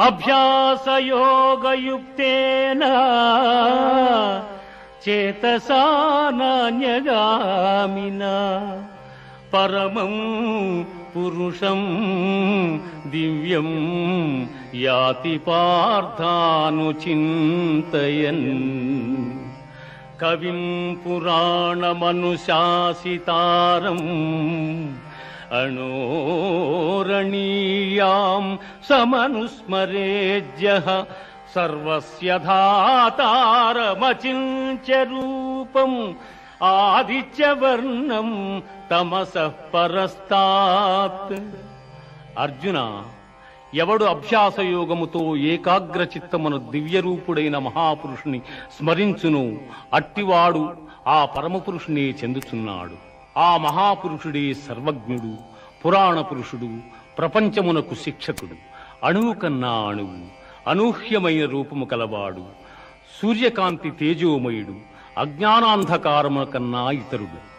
अभ्यासयोगयुक्तेन चेतसा नान्यगामिना। परमम् पुरुषम् दिव्यम् याति पार्थानुचिन्तयन्। कविम् पुराणमनुशासितारम् అణోరణీయాం సమనుస్మరేజ్య సర్వస్య ధాతారమచింత్య రూపం ఆదిత్యవర్ణం తమస పరస్తాత్ అర్జున ఎవడు అభ్యాసయోగముతో ఏకాగ్ర చిత్తమును దివ్యరూపుడైన మహాపురుషుని స్మరించును అట్టివాడు ఆ పరమపురుషునే చెందుచున్నాడు. ఆ మహాపురుషుడే సర్వజ్ఞుడు పురాణ పురుషుడు ప్రపంచమునకు శిక్షకుడు అణువు కన్నా అణువు అనూహ్యమైన రూపము కలవాడు సూర్యకాంతి తేజోమయుడు అజ్ఞానాంధకారము కన్నా ఇతరుడు.